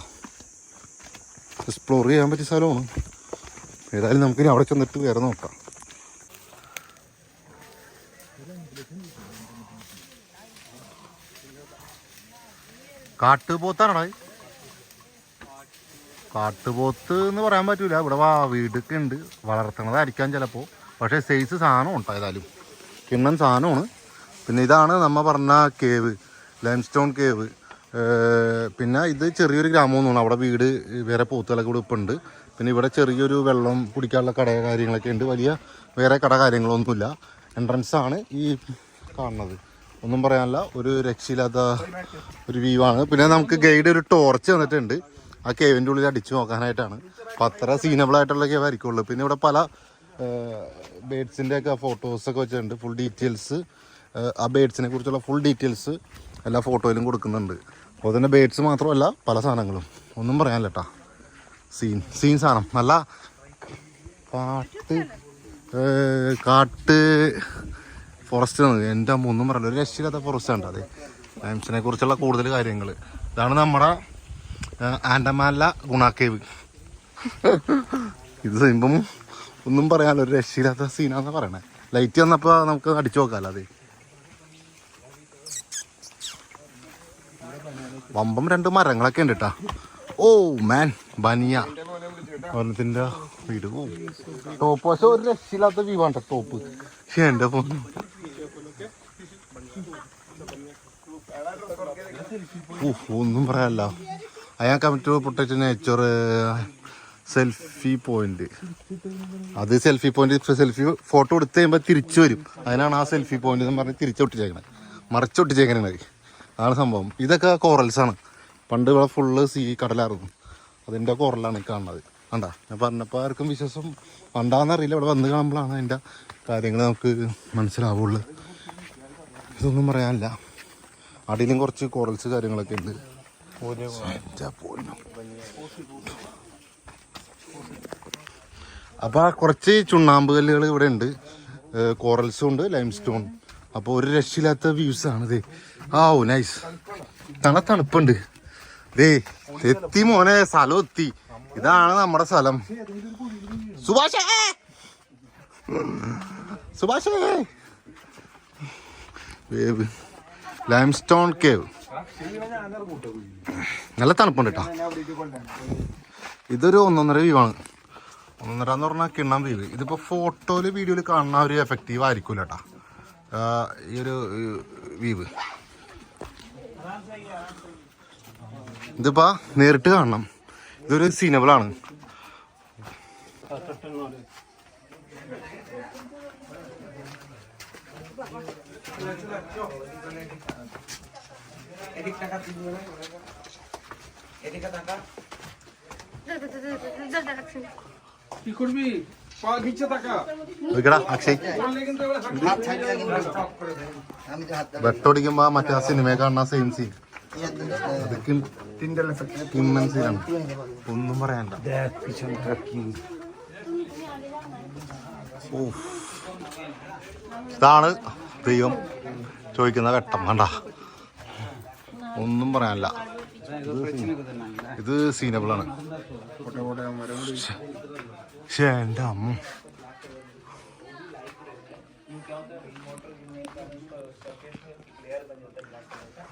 എക്സ്പ്ലോർ ചെയ്യാൻ പറ്റിയ സ്ഥലമാണ്. ഏതായാലും നമുക്കിനി അവിടെ ചെന്നിട്ട് വേറെ നോക്കാം. കാട്ടുപോത്താണോ കാട്ടുപോത്ത് എന്ന് പറയാൻ പറ്റൂല. ഇവിടെ വാ വീടൊക്കെ ഉണ്ട്. വളർത്തണതായിരിക്കാം ചിലപ്പോൾ പക്ഷേ സൈസ് സാധനം ഉണ്ട് ഏതായാലും. കിണ്ണൻ സാധനമാണ്. പിന്നെ ഇതാണ് നമ്മ പറഞ്ഞ കേവ് ലൈം സ്റ്റോൺ കേവ് പിന്നെ ഇത് ചെറിയൊരു ഗ്രാമമൊന്നുമാണ് അവിടെ വീട് വേറെ പോത്തുകളൊക്കെ ഇവിടെ ഇപ്പം ഉണ്ട് പിന്നെ ഇവിടെ ചെറിയൊരു വെള്ളം കുടിക്കാനുള്ള കട കാര്യങ്ങളൊക്കെ ഉണ്ട്. വലിയ വേറെ കട കാര്യങ്ങളൊന്നുമില്ല. എൻട്രൻസ് ആണ് ഈ കാണുന്നത്. ഒന്നും പറയാനില്ല ഒരു രക്ഷയില്ലാത്ത ഒരു വ്യൂ ആണ്. പിന്നെ നമുക്ക് ഗൈഡ് ഒരു ടോർച്ച് തന്നിട്ടുണ്ട്. ആ കേവിന്റെ ഉള്ളിൽ അടിച്ചു നോക്കാനായിട്ടാണ്. അപ്പം അത്ര സീനബിൾ ആയിട്ടുള്ള കേവ് ആയിരിക്കുള്ളൂ. പിന്നെ ഇവിടെ പല ബേഡ്സിന്റെ ഒക്കെ ഫോട്ടോസൊക്കെ വെച്ചിട്ടുണ്ട്. ഫുൾ ഡീറ്റെയിൽസ് ആ ബേഡ്സിനെ കുറിച്ചുള്ള ഫുൾ ഡീറ്റെയിൽസ് എല്ലാ ഫോട്ടോയിലും കൊടുക്കുന്നുണ്ട്. അപ്പോൾ തന്നെ ബേഡ്സ് മാത്രമല്ല പല സാധനങ്ങളും. ഒന്നും പറയാനില്ല കേട്ടാ സീൻ സീൻ സാധനം. നല്ല കാട്ട് കാട്ട് ഫോറസ്റ്റ് ആണ്. എന്റെ അമ്മ ഒന്നും പറയില്ല. ഒരു രക്ഷയില്ലാത്ത ഫോറസ്റ്റ് ആണ് അതെ. ടൈംസിനെ കുറിച്ചുള്ള കൂടുതൽ കാര്യങ്ങൾ ഇതാണ് നമ്മുടെ ആൻഡമാനിലെ ഗുണാക്കേവ് ഇത് ചെയ്യുമ്പം ഒന്നും പറയാനില്ല ഒരു രക്ഷയില്ലാത്ത സീനാന്ന് പറയണേ. ലൈറ്റ് വന്നപ്പോൾ നമുക്ക് അടിച്ചു നോക്കാമല്ലോ അതെ. വമ്പം രണ്ട് മരങ്ങളൊക്കെ ഉണ്ട് കേട്ടാ ഓ മാൻ ബനിയ. ഒരെണ്ണത്തിന്റെ വീട് ഓ ടോപ്പ് പക്ഷെ ഒരു രക്ഷയില്ലാത്ത വ്യൂ ടോപ്പ്. പക്ഷേ എന്റെ ഫോൺ ഒന്നും പറയാല്ല am come to nature selfie point അത് സെൽഫി പോയിന്റ് സെൽഫി ഫോട്ടോ എടുത്ത് കഴിയുമ്പോൾ തിരിച്ചു വരും. അതിനാണ് ആ സെൽഫി പോയിന്റ് എന്ന് പറഞ്ഞ് തിരിച്ചൊട്ടിച്ചേക്കണത് മറിച്ചൊട്ടിച്ചേക്കണത് അതാണ് സംഭവം. ഇതൊക്കെ കോറൽസ് ആണ്. പണ്ട് ഇവിടെ ഫുള്ള് സീ കടലായിരുന്നു. അതിന്റെ കോറലാണ് കാണുന്നത്. കണ്ടാ? ഞാൻ പറഞ്ഞപ്പോൾ ആർക്കും വിശ്വാസം പണ്ടാന്നറിയില്ല ഇവിടെ വന്ന് കാണുമ്പോഴാണ് അതിന്റെ കാര്യങ്ങൾ നമുക്ക് മനസ്സിലാവുള്ളൂ. ഇതൊന്നും പറയാനില്ല. അടിയിലും കുറച്ച് കോറൽസ് കാര്യങ്ങളൊക്കെ ഉണ്ട്. അപ്പൊ കുറച്ച് ചുണ്ണാമ്പ് കല്ലുകൾ ഇവിടെ ഉണ്ട്. കോറൽസും ഉണ്ട് ലൈം സ്റ്റോൺ അപ്പോൾ ഒരു രക്ഷയില്ലാത്ത വ്യൂസ് ആണ് ആ ഓ നൈസ് തണ തണുപ്പുണ്ട്. ദേ എത്തി മോനെ സ്ഥലം എത്തി. ഇതാണ് നമ്മുടെ സ്ഥലം. സുഭാഷേ! സുഭാഷേ! ലൈം സ്റ്റോൺ കേവ് നല്ല തണുപ്പുണ്ട് കേട്ടോ ഇതൊരു ഒന്നൊന്നര വ്യൂ ആണ്. ഒന്നര എന്ന് പറഞ്ഞാൽ കിണ്ണം വ്യൂ ഇതിപ്പോ ഫോട്ടോയിൽ വീഡിയോയിൽ കാണുന്ന ഒരു എഫക്റ്റീവ് ആയിരിക്കില്ല കേട്ടോ ഈ ഒരു വ്യൂ ഇതിപ്പോ നേരിട്ട് കാണണം. ഇതൊരു സീനബിളാണ് কি করবি পা ঘিচে থাকা നോക്കടാ അക്ഷയ് করলে কিন্তু এবার വെട്ടോടിക്കുമ്പോ മറ്റേ ആ സിനിമയെ കാണുന്ന സെയിം സീൻ അത് കിം- കിമ്മൻ സീനാണ് ഒന്നും പറയാനില്ല ഓ. ഇതാണ് ദൈവം ചോദിക്കുന്ന ഘട്ടം വേണ്ട ഒന്നും പറയാനില്ല ഇത് സീനബിളാണ് പക്ഷേ എൻ്റെ അമ്മ क्या होता है रेन वाटर गिरने के कारण उसका सरफेस में लेयर बन जाता है ब्लैक कलर का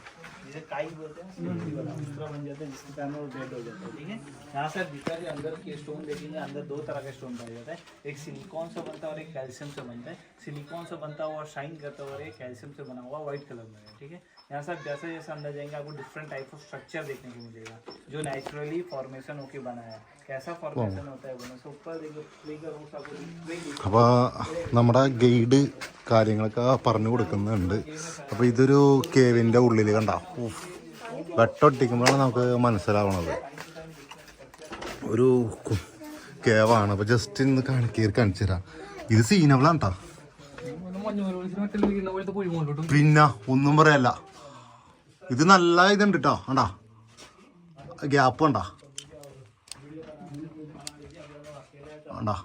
जिसे काई बोलते हैं स्लेटी वाला उस तरह बन जाता है जिसके कारण वो डेड हो जाता है ठीक है यहाँ से जितना भी अंदर के स्टोन देखेंगे अंदर दो तरह का स्टोन पाया जाता है एक सिलिकॉन से बनता है और एक कैल्शियम से बनता है सिलिकॉन से बनता हुआ शाइन करता हुआ और एक कैल्शियम से बना हुआ व्हाइट कलर में है ठीक है यहाँ से आप जैसे जैसे अंदर जाएंगे आपको डिफरेंट टाइप ऑफ स्ट्रक्चर देखने को मिलेगा जो नेचुरली फॉर्मेशन होके बना है कैसा फॉर्मेशन होता है बना सो ऊपर देखिए प्ले का रूट्स आपको दिखेंगे। അപ്പോൾ നമ്മുടെ ഗൈഡ് കാര്യങ്ങളൊക്കെ പറഞ്ഞു കൊടുക്കുന്നുണ്ട് അപ്പോൾ ഇതൊരു കേവിൻ്റെ ഉള്ളിൽ കണ്ട വെട്ടൊട്ടിക്കുമ്പോഴാണ് നമുക്ക് മനസ്സിലാവണത് ഒരു കു- കേവാണ് അപ്പോൾ ജസ്റ്റ് ഇന്ന് കാണി കയറി കാണിച്ചു തരാം ഇത് സീനബിളാണ് കേട്ടോ പിന്നെ ഒന്നും പറയല്ല ഇത് നല്ല ഇതുണ്ട് കേട്ടോ കണ്ടാ? ഗ്യാപ്പ് കണ്ടാ? കണ്ടാ?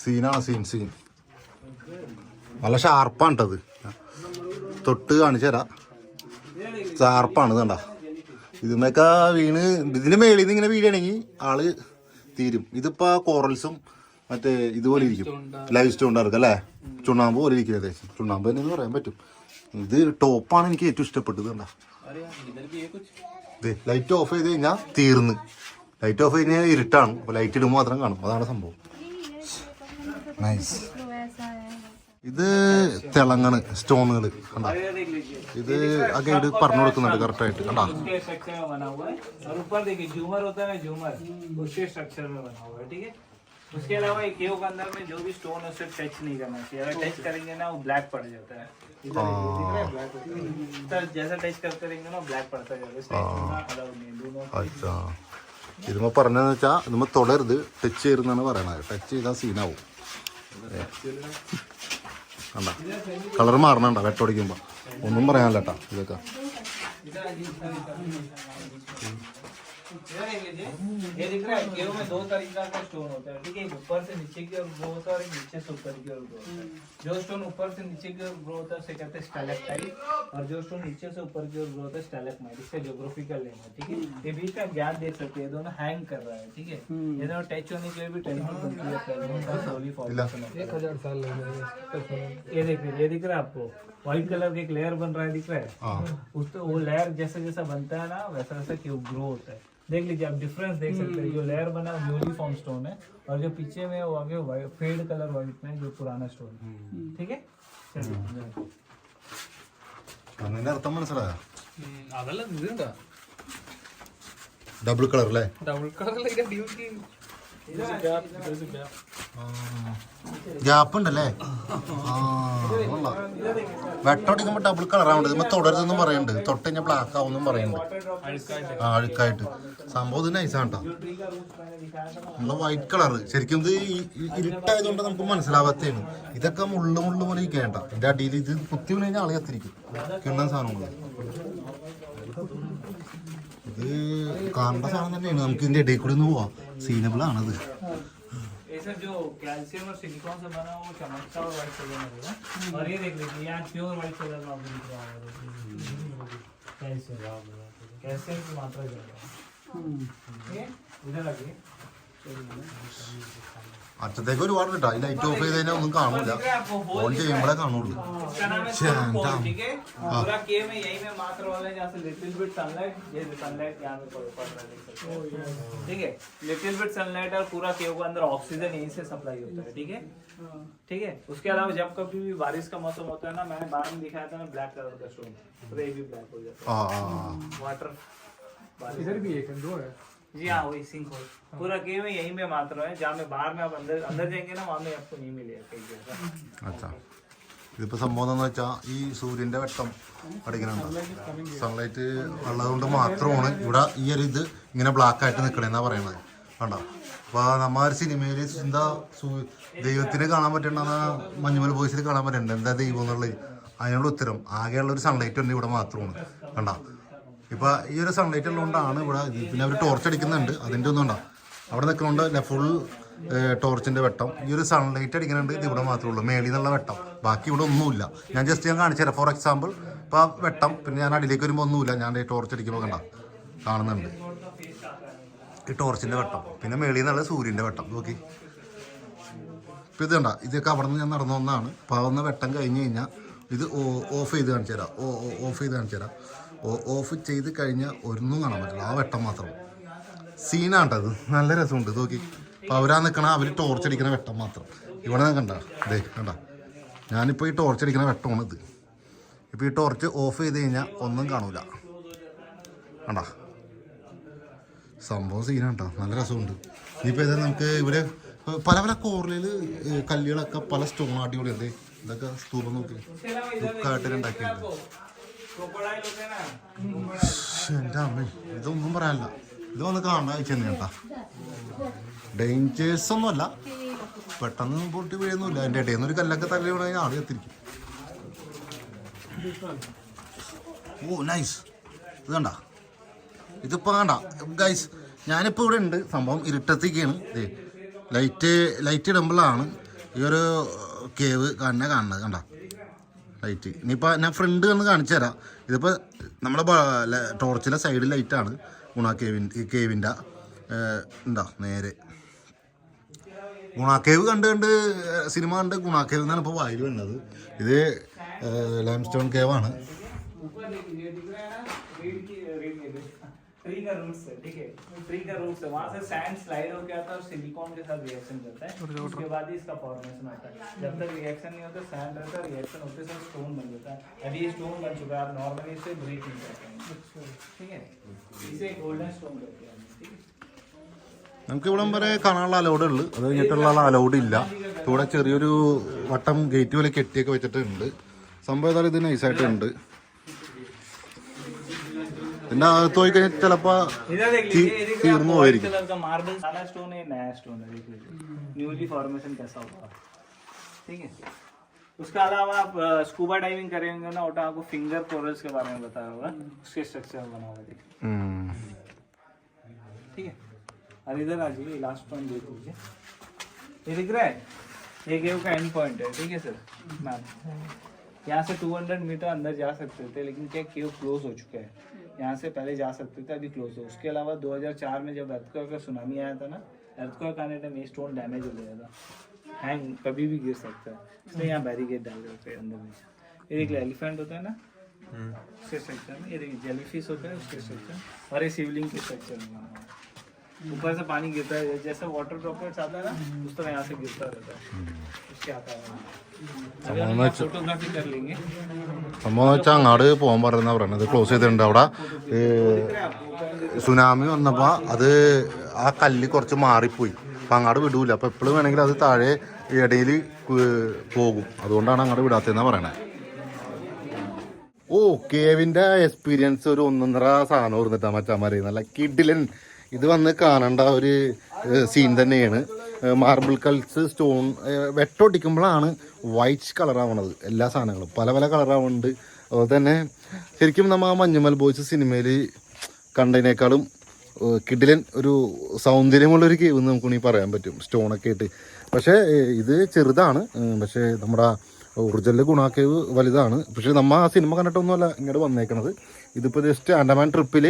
സീനാണ് സീൻ സീൻ. നല്ല ഷാർപ്പാണ് കേട്ടത് തൊട്ട് കാണിച്ചു തരാം. ഷാർപ്പാണ് ഇത് കണ്ട? ഇതിനൊക്കെ വീണ് ഇതിന് മേളിൽ നിന്ന് ഇങ്ങനെ വീഴാണെങ്കിൽ ആൾ തീരും. ഇതിപ്പോ കോറൽസും മറ്റേ ഇതുപോലെ ഇരിക്കും. ലൈവ് സ്റ്റോൺ ഉണ്ടായിരിക്കും അല്ലേ? ചുണ്ണാമ്പ് പോലെ ഇരിക്കും ഏകദേശം. ചുണ്ണാമ്പ് തന്നെ പറയാൻ പറ്റും. ഇത് ടോപ്പാണ് എനിക്ക് ഏറ്റവും ഇഷ്ടപ്പെട്ടത് കണ്ട ലൈറ്റ് ഓഫ് ചെയ്ത് കഴിഞ്ഞാൽ തീർന്ന് ലൈറ്റ് ഓഫ് ചെയ്ത് കഴിഞ്ഞാൽ ഇരുട്ടാണ് അപ്പോൾ ലൈറ്റ് ഇടുമ്പോൾ മാത്രം കാണും അതാണ് സംഭവം നൈസ് ഇത് തിളങ്ങണ് സ്റ്റോണുകൾ കണ്ട ये देख लीजिए ഇത് ആ ഗൈഡ് പറഞ്ഞു കൊടുക്കുന്നുണ്ട് കറക്റ്റ് ആയിട്ട് കണ്ടാ उसके स्ट्रक्चर में बना हुआ है और ऊपर देखिए झूमर होता है ना झूमर उसके स्ट्रक्चर में बना हुआ है ठीक है उसके अलावा एक केव के अंदर में जो भी स्टोन है उसे टच नहीं करना चाहिए अगर टच करेंगे ना वो ब्लैक पड़ जाता है അച്ഛാ ഇതുമ്മ പറഞ്ഞതെന്ന് വെച്ചാ ഇതുമ്മ തുടരുത്. ടച്ച് ചെയ്തെന്നാണ് പറയണത്. ടച്ച് ചെയ്താൽ സീനാവും കളർ മാറണണ്ട? വെട്ടോടിക്കുമ്പോ ഒന്നും പറയാനല്ല കേട്ടാ ഇതൊക്കെ ये दिख रहा है केव में दो तरीका का स्टोन होता है ठीक है? ऊपर से नीचे की ओर ग्रो होता है और नीचे से ऊपर की ओर ग्रो होता है। जो स्टोन ऊपर से नीचे की ओर ग्रो होता है उसे कहते हैं स्टैलेक्टाइट और जो स्टोन नीचे से ऊपर की ओर ग्रो होता है स्टैलेक्टाइट इसका ज्योग्राफिकल नेम है ठीक है? ये बीच का गैप देख सकते हैं दोनों हैंग कर रहा है ठीक है? ये दोनों टच होने के लिए भी टेंशन बनती है सोली है ये देख लीजिए ये दिख रहा है आपको? व्हाइट कलर का एक लेयर बन रहा है दिख रहा है? उस तो वो लेयर जैसा जैसा बनता है ना वैसा वैसा क्यूब ग्रो होता है। देख लीजिए आप डिफरेंस देख सकते हैं। जो लेयर बना है यूनिफॉर्म स्टोन है। और जो पीछे में वो आगे फेड कलर व्हाइट में जो पुराना स्टोन है। ठीक है? அர்த்தம் மனசுல அதெல்லாம் இதுதான் டபுள் கலர்ல டபுள் கலர்ல டியூட்டி ഗ്യാപ്പ് ഉണ്ടല്ലേ. വെട്ടോടിക്കുമ്പോ ഡബിൾ കളർ ആവുന്നുണ്ട് ഇതുമ്പോ തുടരുതെന്നും പറയുന്നുണ്ട് തൊട്ട് കഴിഞ്ഞാൽ ബ്ലാക്ക് ആവുന്നും പറയുന്നുണ്ട് ആ അഴുക്കായിട്ട്. സംഭവം ഇത് നൈസാണ് കേട്ടോ നമ്മളെ വൈറ്റ് കളർ ശരിക്കും ഇത് ഇരുട്ടായതുകൊണ്ട് നമുക്ക് മനസ്സിലാവാത്തതാണ് ഇതൊക്കെ മുള്ളു മുള്ളു പോലെ ഇരിക്കേണ്ട. ഇതിന്റെ അടിയിൽ ഇത് കുത്തി വീണ് കഴിഞ്ഞാൽ ആളെ കത്തിരിക്കും. കിണ്ണൻ സാധനങ്ങൾ ഇത് കാണേണ്ട സാധനം തന്നെയാണ് നമുക്ക് ഇതിന്റെ ഇടയിൽ കൂടി ഒന്ന് പോവാം സീനബിൾ ആണത് ये सब जो कैल्शियम और सिलिकॉन से बना है, वो चमकता और व्हाइट कलर में होगा और ये देख लीजिए यहाँ प्योर व्हाइट कलर में आपको दिख रहा होगा कैल्शियम कैल्शियम की मात्रा ज्यादा है ठीक है इधर आगे അച്ഛത്തേക്ക് ഒരുപാട് കിട്ടാം ഈ ലൈറ്റ് ഓഫ് ചെയ്ത് കഴിഞ്ഞാൽ ഒന്നും കാണൂല ഓൺ ചെയ്യുമ്പോഴേ കാണുള്ളൂ इसका नाम है Sham, stone damn. cold, ठीक है पूरा के में यही में मात्र वाला है जहाँ से लिटिल बिट सनलाइट ये सनलाइट यहाँ पे पड़ पड़ रहा है देख सकते हो। ठीक है लिटिल बिट सनलाइट और पूरा केव के अंदर ऑक्सीजन यहीं से सप्लाई होता है ठीक है ठीक है उसके अलावा जब कभी भी बारिश का मौसम होता है ना मैंने बाहर में दिखाया था ना ब्लैक कलर का स्टोन तो ये भी ब्लैक हो जाता ആ ആ ആ. है वाटर बारिश इधर भी एक दो है जी हाँ वही सिंक होल पूरा केव में यहीं में मात्र है जहाँ में बाहर में आप अंदर अंदर जाएंगे ना वहाँ में आपको नहीं मिलेगा कहीं जैसा അച്ഛാ ഇതിപ്പോ സംഭവം എന്താന്ന് വെച്ചാൽ ഈ സൂര്യന്റെ വെട്ടം അടിക്കുന്നുണ്ട് സൺലൈറ്റ് ഉള്ളതുകൊണ്ട് മാത്രമാണ് ഇവിടെ ഈ ഒരു ഇത് ഇങ്ങനെ ബ്ലാക്ക് ആയിട്ട് നിൽക്കണെന്നാ പറയണത് കണ്ടോ അപ്പൊ നമ്മ ഒരു സിനിമയിൽ എന്താ സൂ- ദൈവത്തിന് കാണാൻ പറ്റണ്ടെന്ന മഞ്ഞുമൽ ബോയ്സിൽ കാണാൻ പറ്റണ്ട എന്താ ദൈവം എന്നുള്ളത് അതിനുള്ള ഉത്തരം ആകെയുള്ള ഒരു സൺലൈറ്റ് ഉണ്ട് ഇവിടെ മാത്രമാണ് കണ്ട ഇപ്പൊ ഈ ഒരു സൺലൈറ്റ് ഉള്ളതുകൊണ്ടാണ് ഇവിടെ പിന്നെ അവർ ടോർച്ച് അടിക്കുന്നുണ്ട്. അതിന്റെ ഒന്നും ഉണ്ടാ? അവിടെ നിൽക്കുന്നതുകൊണ്ട് ഫുൾ ടോർച്ചിന്റെ വെട്ടം. ഈ ഒരു സൺലൈറ്റ് അടിക്കുന്നുണ്ട് ഇത് ഇവിടെ മാത്രമേ ഉള്ളൂ മേളിൽ നിന്നുള്ള വെട്ടം. ബാക്കി ഇവിടെ ഒന്നുമില്ല. ഞാൻ ജസ്റ്റ് ഞാൻ കാണിച്ചു ഫോർ എക്സാമ്പിൾ ഇപ്പൊ വെട്ടം പിന്നെ ഞാൻ അടിയിലേക്ക് വരുമ്പോൾ ഒന്നുമില്ല. ഞാൻ ടോർച്ച് അടിക്കുമ്പോൾ കണ്ട? കാണുന്നുണ്ട്. ഈ ടോർച്ചിന്റെ വെട്ടം. പിന്നെ മേളിൽ നിന്നുള്ള സൂര്യന്റെ വെട്ടം. നോക്കി. ഇപ്പം ഇത് കണ്ട? ഇതൊക്കെ അവിടെ നിന്ന് ഞാൻ നടന്നു വന്നതാണ്. പാവുന്ന വെട്ടം കഴിഞ്ഞ് കഴിഞ്ഞാൽ ഇത് ഓഫ് ചെയ്ത് കാണിച്ചു തരാം. ഓഫ് ചെയ്ത് കാണിച്ചു തരാം. ഓഫ് ചെയ്ത് കഴിഞ്ഞാൽ ഒന്നും കാണാൻ പറ്റില്ല. ആ വെട്ടം മാത്രം. സീനാണ്ടത് നല്ല രസമുണ്ട്. നോക്കി. അവരാ നിൽക്കണ അവർ ടോർച്ച് അടിക്കണ വെട്ടം മാത്രം. ഇവിടെ കണ്ട. ദേ കണ്ട. ഞാനിപ്പോൾ ഈ ടോർച്ച് അടിക്കണ വെട്ടമാണ് ഇത്. ഇപ്പോൾ ഈ ടോർച്ച് ഓഫ് ചെയ്ത് കഴിഞ്ഞാൽ ഒന്നും കാണൂല. കണ്ട? സംഭവം സീനാണ് കേട്ടോ. നല്ല രസമുണ്ട്. ഇനിയിപ്പോൾ ഇത് നമുക്ക് ഇവിടെ പല പല കോർലയിൽ കല്ലുകളൊക്കെ പല സ്റ്റോൺ അടിപൊളി അല്ലേ ഇതൊക്കെ സ്തൂപം നോക്കി. ദുഃഖമായിട്ട് ഉണ്ടാക്കിയിട്ടുണ്ട്. എന്റെ ഇതൊന്നും പറയാനില്ല ഇത് വന്ന് കാണാൻ അയച്ചു തന്നെ കേട്ടാ ഡേഞ്ചേഴ്സ് ഒന്നുമല്ല പെട്ടെന്ന് പൊട്ടി വീഴുന്നില്ല എന്റെ ഇടയിൽ നിന്നൊരു കല്ലൊക്കെ തല്ലി വീണ് കഴിഞ്ഞാൽ ആൾ എത്തിരിക്കും ഓ നൈസ് ഇത് കണ്ട ഇതിപ്പോൾ കണ്ട ഗൈസ് ഞാനിപ്പോൾ ഇവിടെ ഉണ്ട് സംഭവം ഇരുട്ടത്തേക്കാണ് ലൈറ്റ് ലൈറ്റ് ഇടുമ്പോഴാണ് ഈ ഒരു കേവ് തന്നെ കാണുന്നത് കണ്ട ലൈറ്റ് ഇനിയിപ്പോൾ ഞാൻ ഫ്രണ്ട് ഒന്ന് കാണിച്ചു തരാം. ഇതിപ്പോൾ നമ്മുടെ ടോർച്ചിലെ സൈഡ് ലൈറ്റാണ് ഗുണ കേവിൻ ഈ കേവിന്റെ എന്താ നേരെ. ഗുണാക്കേവ് കണ്ട് കണ്ട് സിനിമ കണ്ട് ഗുണാക്കേവ് എന്നാണ് ഇപ്പോൾ വായിൽ വന്നത്. ഇത് ലൈം സ്റ്റോൺ കേവാണ് ट्री का रूट्स है ठीक है ट्री का रूट्स है वहां से सैंड स्लाइड होकर आता है और सिलिकॉन के साथ रिएक्शन करता है उसके बाद ही इसका फॉर्मेशन होता है जब तक रिएक्शन नहीं होता सैंड रहता है रिएक्शन होते समय स्टोन बन जाता है अभी ये स्टोन बन चुका है आप नॉर्मली इसे ब्रेक नहीं करते हैं ठीक है इसे गोल्डन स्टोन करते हैं ठीक है നമുക്ക് ഇവിടം വരെ കാണാനുള്ള അലൗഡ് ഉള്ളു അത് കഴിഞ്ഞിട്ടുള്ള അലൗഡ് ഇല്ല ഇവിടെ ചെറിയൊരു വട്ടം ഗേറ്റ് പോലെ കെട്ടിയൊക്കെ വെച്ചിട്ടുണ്ട് സംഭവം ഏതായാലും ഇത് നൈസായിട്ടുണ്ട് आपको में व्हाइट होएगी। कलर का मार्बल काला स्टोन है नया स्टोन है देख लीजिए न्यूली फॉर्मेशन कैसा होगा ठीक है? उसके अलावा आप स्कूबा डाइविंग करेंगे ना ओटा आपको फिंगर कोरल्स के बारे में बताया होगा। उसके स्ट्रक्चर बना हुआ देखिए। ठीक है? और इधर आ जाइए लास्ट पॉइंट देख लीजिए। ये दिख रहा है? ये गेव का एंड पॉइंट है। ठीक है सर मैम यहाँ से 200 मीटर अंदर जा सकते थे लेकिन क्या केव क्लोज हो चुका है? यहाँ से पहले जा सकते थे अभी क्लोज हो। उसके अलावा 2004 में जब अर्थक्वेक का सुनामी आया था ना अर्थक्वेक आने टाइम ये स्टोन डैमेज हो गया था। हैंग कभी भी गिर सकता है। इसलिए यहाँ बैरिकेड डाल देते हैं अंदर में। ये एक एलिफेंट होता है ना उसके स्ट्रक्चर में ये देखिए जेलीफिश होता है उसके स्ट्रक्चर और ये शिवलिंग के स्ट्रक्चर में ऊपर से पानी गिरता है जैसे वाटर ड्रॉपलेट्स आता है ना उस तरह यहाँ से गिरता रहता है उसके आता है अभी हम यहाँ फोटोग्राफी कर लेंगे സംഭവം എന്ന് വെച്ചാൽ അങ്ങാട് പോകാൻ പറയുന്ന പറയുന്നത് ക്ലോസ് ചെയ്തിട്ടുണ്ട് അവിടെ ഏ, സുനാമി വന്നപ്പോൾ അത് ആ കല്ല് കുറച്ച് മാറിപ്പോയി അപ്പം അങ്ങാട് വിടൂല അപ്പം എപ്പോഴും വേണമെങ്കിൽ അത് താഴെ ഇടയിൽ പോകും അതുകൊണ്ടാണ് അങ്ങോട്ട് വിടാത്തതെന്നാണ് പറയണേ ഓ കേവിൻ്റെ എക്സ്പീരിയൻസ് ഒരു ഒന്നൊന്നര സാധനം ഓർന്നിട്ടാ മച്ചാമാരെ നല്ല കിഡിലൻ ഇത് വന്ന് കാണേണ്ട ഒരു സീൻ തന്നെയാണ്. മാർബിൾ കൾസ് സ്റ്റോൺ വെട്ടൊട്ടിക്കുമ്പോഴാണ് വൈറ്റ് കളറാവണത് എല്ലാ സാധനങ്ങളും. പല പല കളറാവുന്നുണ്ട് അതുപോലെ തന്നെ ശരിക്കും നമ്മൾ ആ മഞ്ഞുമൽ ബോയ്സ് സിനിമയിൽ കണ്ടതിനേക്കാളും കിഡിലൻ ഒരു സൗന്ദര്യമുള്ളൊരു കേവ് എന്ന് നമുക്ക് വേണമെങ്കിൽ പറയാൻ പറ്റും. സ്റ്റോണൊക്കെ ആയിട്ട്. പക്ഷേ ഇത് ചെറുതാണ്. പക്ഷേ നമ്മുടെ ഒറിജിനൽ ഗുണാക്കേവ് വലുതാണ്. പക്ഷേ നമ്മൾ ആ സിനിമ കണ്ടിട്ടൊന്നുമല്ല ഇങ്ങോട്ട് വന്നേക്കണത്. ഇതിപ്പോൾ ജസ്റ്റ് ആൻഡമാൻ ട്രിപ്പിൽ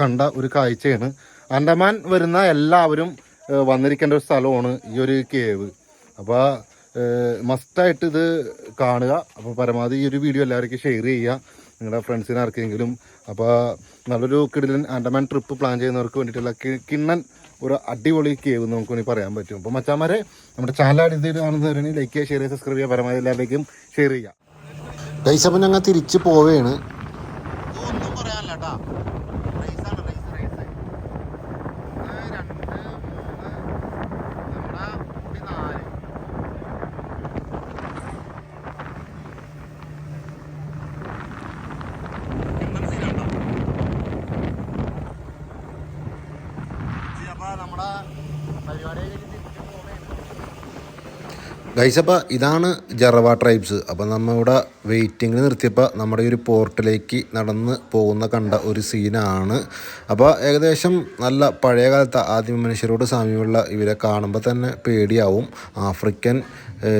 കണ്ട ഒരു കാഴ്ചയാണ്. ആൻഡമാൻ വരുന്ന എല്ലാവരും വന്നിരിക്കേണ്ട ഒരു സ്ഥലമാണ് ഈ ഒരു കേവ്. അപ്പോൾ മസ്റ്റായിട്ട് ഇത് കാണുക. അപ്പോൾ പരമാവധി ഈ ഒരു വീഡിയോ എല്ലാവർക്കും ഷെയർ ചെയ്യുക. നിങ്ങളുടെ ഫ്രണ്ട്സിന് ആർക്കെങ്കിലും. അപ്പോൾ നല്ലൊരു കിടിലൻ ആൻഡമാൻ ട്രിപ്പ് പ്ലാൻ ചെയ്യുന്നവർക്ക് വേണ്ടിയിട്ടുള്ള കിണ്ണൻ ഒരു അടിപൊളി കേവ് നമുക്ക് വേണമെങ്കിൽ പറയാൻ പറ്റും. അപ്പോൾ മച്ചാമാരെ നമ്മുടെ ചാനൽ കാണുന്നവരാണ് ലൈക്ക് ചെയ്യുക ഷെയർ ചെയ്യുക സബ്സ്ക്രൈബ് ചെയ്യുക പരമാവധി എല്ലാവരിലേക്കും ഷെയർ ചെയ്യുക. ഗൈസ് അപ്പം ഞങ്ങൾ തിരിച്ച് പോവുകയാണ് ഒന്നും പറയാനില്ല കേട്ടാ റേസാണ് റേസ് റേസ് രണ്ട് മൂന്ന് നമ്മുടെ കുട്ടി നാല് അപ്പോൾ ഇതാണ് ജറവ ട്രൈബ്സ് അപ്പോൾ നമ്മ ഇവിടെ നിർത്തിയപ്പോൾ നമ്മുടെ ഒരു പോർട്ടിലേക്ക് നടന്ന് പോകുന്ന കണ്ട ഒരു സീനാണ് അപ്പോൾ ഏകദേശം നല്ല പഴയ കാലത്ത് ആദ്യ മനുഷ്യരോട് സാമ്യമുള്ള ഇവരെ കാണുമ്പോൾ തന്നെ പേടിയാവും. ആഫ്രിക്കൻ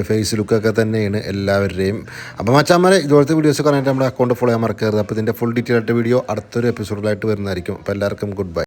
ഫേസ് ലുക്കൊക്കെ തന്നെയാണ് എല്ലാവരുടെയും. അപ്പോൾ മച്ചാമാരെ ഇതുപോലത്തെ വീഡിയോസ് കാണാനായിട്ട് നമ്മുടെ അക്കൗണ്ട് ഫോളോ ചെയ്യാൻ മറക്കരുത്. അപ്പോൾ ഇതിന്റെ ഫുൾ ഡീറ്റെയിൽ ആയിട്ട് വീഡിയോ അടുത്തൊരു എപ്പിസോഡിലായിട്ട് വരുന്നതായിരിക്കും. അപ്പോൾ എല്ലാവർക്കും ഗുഡ് ബൈ